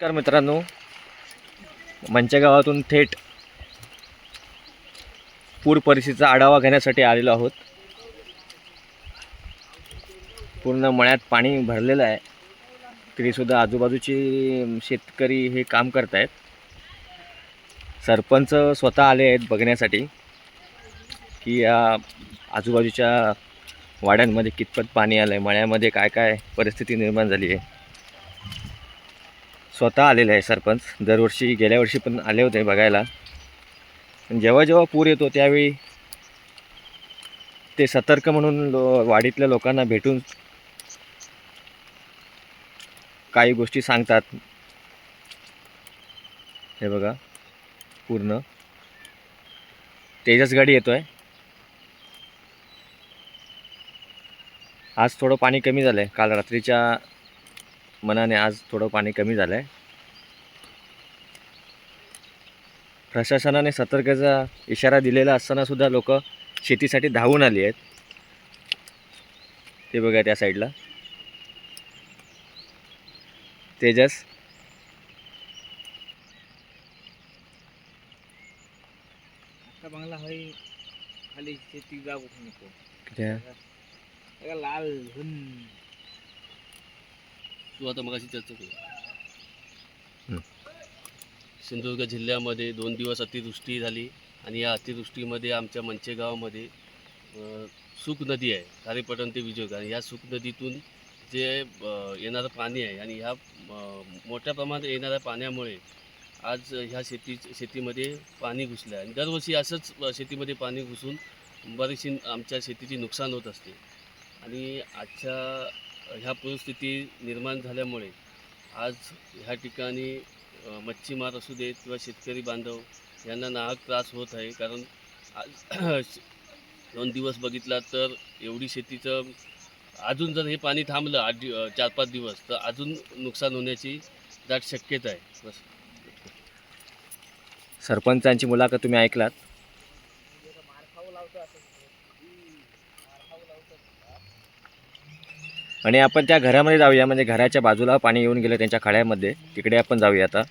नमस्कार मित्रांनो. मंच्या गावातून थेट पूर परिस्थितीचा आढावा घेण्यासाठी आलेलो आहोत. पूर्ण मळ्यात पाणी भरलेलं आहे. तरीसुद्धा आजूबाजूचे शेतकरी हे काम करत आहेत सरपंच स्वतः आले आहेत बघण्यासाठी की या आजूबाजूच्या वाड्यांमध्ये कितपत पाणी आलं आहे मळ्यामध्ये काय काय परिस्थिती निर्माण झाली आहे. स्वतः आलेले आहे सरपंच. दरवर्षी गेल्या वर्षी पण आले होते बघायला. पण जेव्हा जेव्हा पूर येतो त्यावेळी ते सतर्क म्हणून लो वाडीतल्या लोकांना भेटून काही गोष्टी सांगतात. हे बघा पूर्ण. तेजस गाडी येतो आहे आज थोडं पाणी कमी झालं आहे काल रात्रीच्या मनाने आज थोडं पाणी कमी झालं आहे प्रशासनाने सतर्कतेचा इशारा दिलेला असताना सुद्धा लोक शेतीसाठी धावून आली आहेत. ते बघा त्या साईडला. तेजस. आता बंगला होई खाली शेती जाग नको. लाल हुन तू आता मगाशी चर्चा केली. हं. सिंधुदुर्ग जिल्ह्यामध्ये दोन दिवस अतिवृष्टी झाली आणि या अतिवृष्टीमध्ये आमच्या मंचेगावमध्ये सुख नदी आहे खारेपटण ते विजय आणि ह्या सुक नदीतून जे येणारं पाणी आहे आणि ह्या मोठ्या प्रमाणात येणाऱ्या पाण्यामुळे आज ह्या शेती शेतीमध्ये पाणी घुसलं आहे आणि दरवर्षी असंच शेतीमध्ये पाणी घुसून बरीचशी आमच्या शेतीची नुकसान होत असते. आणि आजच्या ह्या परिस्थिती निर्माण झाल्यामुळे आज ह्या ठिकाणी मच्छीमार असू देत किंवा शेतकरी बांधव यांना नाहक त्रास होत आहे. कारण आज दोन दिवस बघितला तर एवढी शेतीचं अजून जर हे पाणी थांबलं आठ दि चार पाच दिवस तर अजून नुकसान होण्याची दाट शक्यता आहे. बस. सरपंचांची मुलाखत तुम्ही ऐकलात. आणि आपण त्या घरामध्ये जाऊया म्हणजे घराच्या बाजूला पाणी येऊन गेलं त्यांच्या खड्यामध्ये. तिकडे आपण जाऊया आता.